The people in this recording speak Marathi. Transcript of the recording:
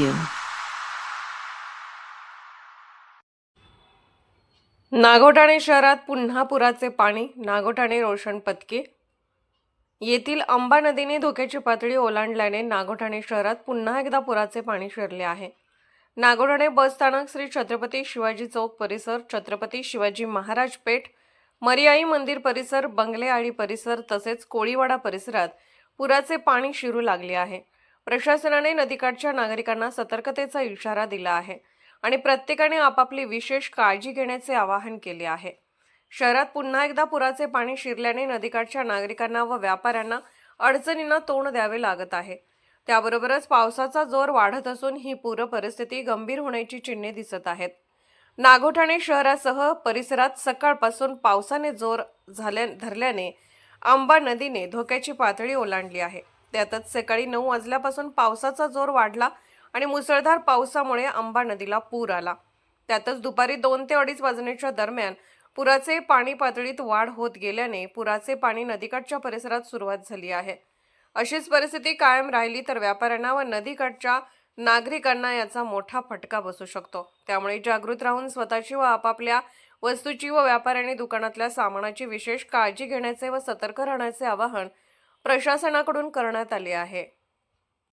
you. नागोठाणे शहरात पुन्हा पुराचे पाणी नागोठाणे रोशन पतके येथील अंबा नदीने धोक्याची पातळी ओलांडल्याने नागोठाणे शहरात पुन्हा एकदा पुराचे पाणी शिरले आहे. नागोठाणे बसस्थानक श्री छत्रपती शिवाजी चौक परिसर छत्रपती शिवाजी महाराज पेठ मरियाई मंदिर परिसर बंगले आळी परिसर तसेच कोळीवाडा परिसरात पुराचे पाणी शिरू लागले आहे. प्रशासनाने नदीकाठच्या नागरिकांना सतर्कतेचा इशारा दिला आहे आणि प्रत्येकाने आपापली विशेष काळजी घेण्याचे आवाहन केले आहे. शहरात पुन्हा एकदा पुराचे पाणी शिरल्याने नदीकाठच्या नागरिकांना व व्यापाऱ्यांना अडचणींना तोंड द्यावे लागत आहे. त्याबरोबरच पावसाचा जोर वाढत असून ही पूर परिस्थिती गंभीर होण्याची चिन्हे दिसत आहेत. नागोठाणे शहरासह परिसरात सकाळपासून पावसाने जोर झाल्या धरल्याने आंबा नदीने धोक्याची पातळी ओलांडली आहे. त्यातच सकाळी नऊ वाजल्यापासून पावसाचा जोर वाढला आणि मुसळधार पावसामुळे आंबा नदीला पूर आला. त्यातच दुपारी दोन ते अडीच वाजण्याच्या दरम्यान पुराचे पाणी पातळीत वाढ होत गेल्याने पुराचे पाणी नदीकाठच्या परिसरात सुरुवात झाली आहे. अशीच परिस्थिती कायम राहिली तर व्यापाऱ्यांना व नदीकाठच्या नागरिकांना याचा मोठा फटका बसू शकतो. त्यामुळे जागृत राहून स्वतःची व आपापल्या वस्तूची व व्यापाऱ्यांनी दुकानातल्या सामानाची विशेष काळजी घेण्याचे व सतर्क राहण्याचे आवाहन प्रशासनाकडून करण्यात आले आहे.